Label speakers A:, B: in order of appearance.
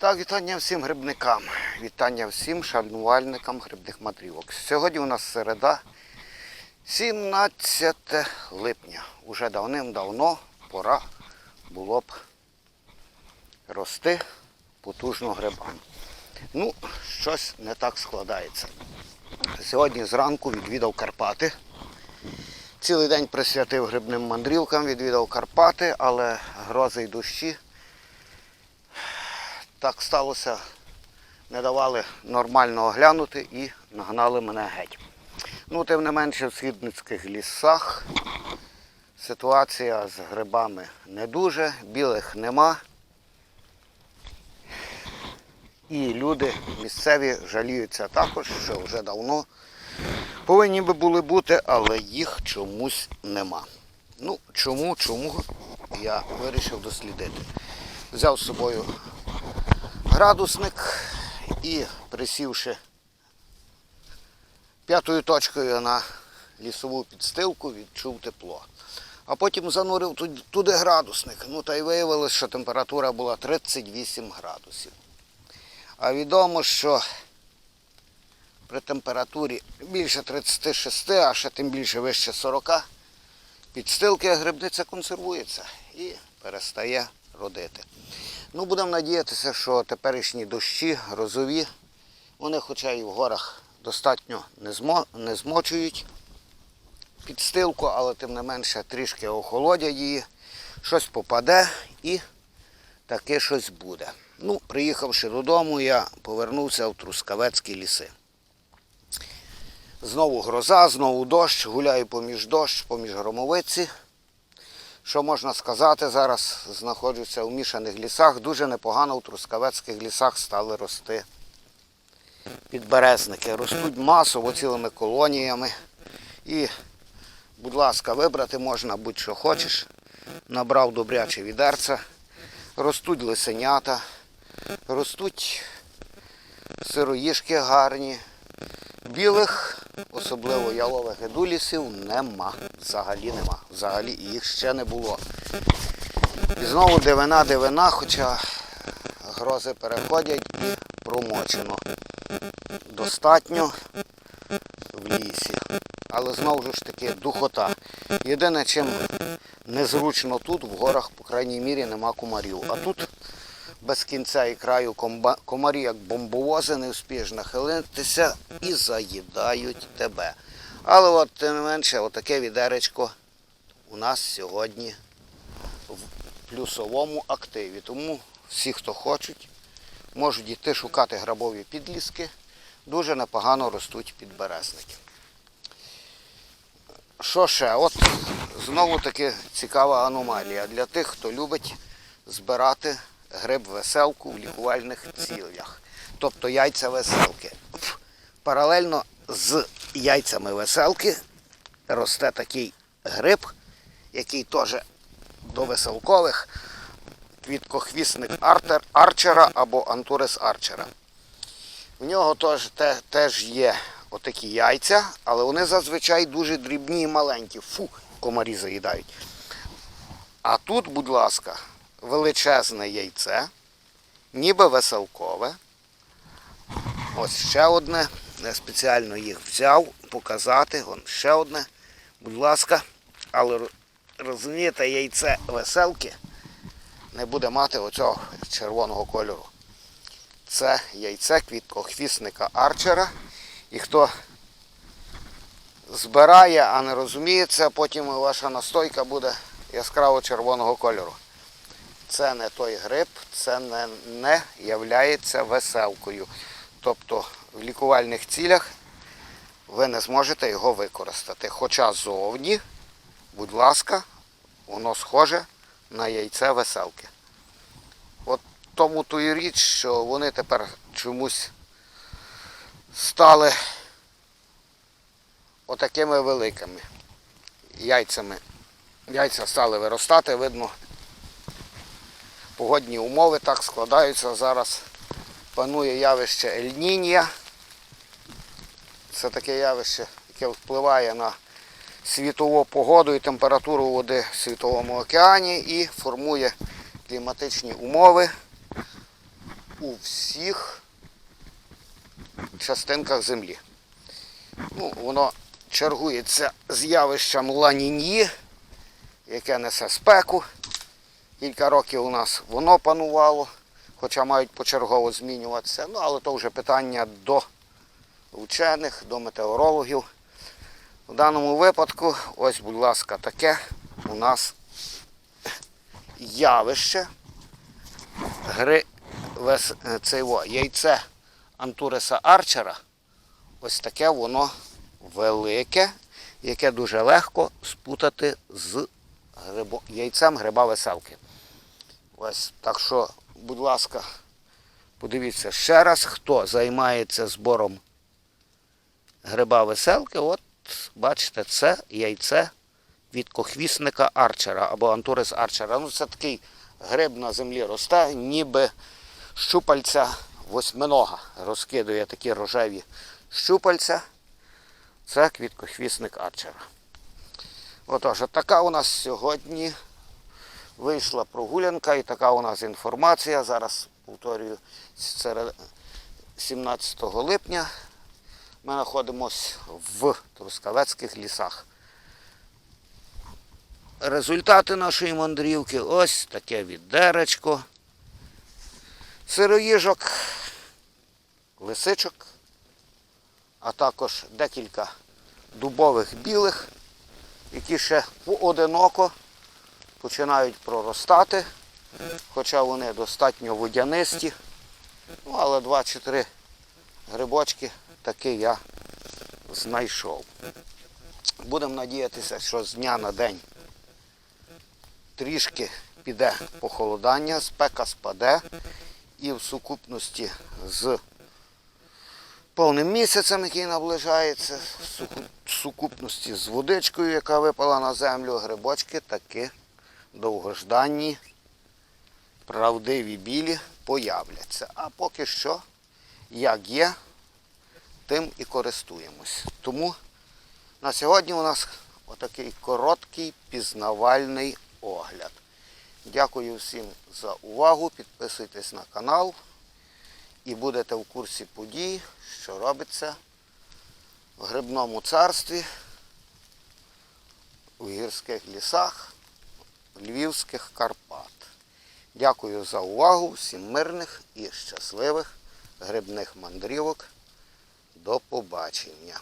A: Так, вітання всім грибникам, вітання всім шанувальникам грибних мандрівок. Сьогодні у нас середа, 17 липня. Уже давним-давно пора було б рости потужно грибам. Ну, щось не так складається. Сьогодні зранку відвідав Карпати. Цілий день присвятив грибним мандрівкам, відвідав Карпати, але грози й дощі так сталося, не давали нормально оглянути і нагнали мене геть. Ну, тим не менше, в східницьких лісах ситуація з грибами не дуже, білих нема. І люди місцеві жаліються також, що вже давно повинні би були бути, але їх чомусь нема. Ну, чому, чому я вирішив дослідити. Взяв з собою градусник і присівши п'ятою точкою на лісову підстилку, відчув тепло. А потім занурив туди- градусник. Ну та й виявилось, що температура була 38 градусів. А відомо, що при температурі більше 36, а ще тим більше вище 40, підстилки грибниця консервується і перестає родити. Ну, будемо надіятися, що теперішні дощі, грозові, вони хоча і в горах достатньо не, змо, не змочують підстилку, але тим не менше трішки охолодять її, щось попаде і таке щось буде. Ну, приїхавши додому, я повернувся в Трускавецькі ліси. Знову гроза, знову дощ, гуляю поміж дощ, поміж громовиці. Що можна сказати, зараз знаходжуся у мішаних лісах. Дуже непогано в трускавецьких лісах стали рости підберезники. Ростуть масово цілими колоніями. І, будь ласка, вибрати можна будь-що хочеш. Набрав добряче відерце. Ростуть лисенята, ростуть сироїшки гарні. Білих, особливо ялових едулісів, нема. Взагалі нема. Взагалі їх ще не було. І знову дивина, дивина, хоча грози переходять і промочено. Достатньо в лісі. Але знову ж таки духота. Єдине, чим незручно тут, в горах, по крайній мірі, нема комарів. А тут без кінця і краю комарі, як бомбовози, не вспієш нахилитися і заїдають тебе. Але от тим не менше, отаке відеречко у нас сьогодні в плюсовому активі. Тому всі, хто хочуть, можуть йти шукати грабові підліски. Дуже непогано ростуть підберезники. Що ще? От знову таки цікава аномалія для тих, хто любить збирати гриб веселку в лікувальних цілях. Тобто яйця веселки. Паралельно з яйцями веселки росте такий гриб, який теж до веселкових квіткохвісник артер, арчера або антурес арчера. В нього теж, те, теж є отакі яйця, але вони зазвичай дуже дрібні і маленькі. Фу, комарі заїдають. А тут, будь ласка, величезне яйце, ніби веселкове. Ось ще одне. Я спеціально їх взяв показати. Вон ще одне. Будь ласка. Але розумієте, яйце веселки не буде мати оцього червоного кольору. Це яйце квіткохвісника арчера. І хто збирає, а не розуміється, потім ваша настойка буде яскраво червоного кольору. Це не той гриб, це не, не являється веселкою. Тобто в лікувальних цілях ви не зможете його використати. Хоча зовні, будь ласка, воно схоже на яйце веселки. От тому то і річ, що вони тепер чомусь стали отакими великими яйцями. Яйця стали виростати, видно, погодні умови так складаються. Зараз панує явище Ель-Нінія. Це таке явище, яке впливає на світову погоду і температуру води в світовому океані і формує кліматичні умови у всіх частинках землі. Ну, воно чергується з явищем ланіньї, яке несе спеку. Кілька років у нас воно панувало, хоча мають почергово змінюватися. Ну, але то вже питання до вчених, до метеорологів. В даному випадку, ось, будь ласка, таке у нас явище. Гри е, яйце Антуреса Арчера. Ось таке воно велике, яке дуже легко спутати з грибо, яйцем гриба веселки. Ось так що, будь ласка, подивіться ще раз, хто займається збором гриба веселки. От, бачите, це яйце від кохвісника арчера або антурис арчера. Ну, це такий гриб на землі росте, ніби щупальця восьминога. Розкидує такі рожеві щупальця. Це квіткохвісник арчера. Отож, така у нас сьогодні вийшла прогулянка і така у нас інформація. Зараз повторюю, серед 17 липня ми знаходимося в Трускавецьких лісах. Результати нашої мандрівки ось таке відеречко, сироїжок, лисичок, а також декілька дубових білих, які ще поодиноко починають проростати, хоча вони достатньо водянисті. Ну, але два чи три грибочки таки я знайшов. Будемо надіятися, що з дня на день трішки піде похолодання, спека спаде і в сукупності з повним місяцем, який наближається, в сукупності з водичкою, яка випала на землю, грибочки таки довгожданні, правдиві білі появляться. А поки що, як є, тим і користуємось. Тому на сьогодні у нас отакий короткий пізнавальний огляд. Дякую всім за увагу. Підписуйтесь на канал і будете в курсі подій, що робиться в грибному царстві, у гірських лісах Львівських Карпат. Дякую за увагу, всім мирних і щасливих грибних мандрівок. До побачення.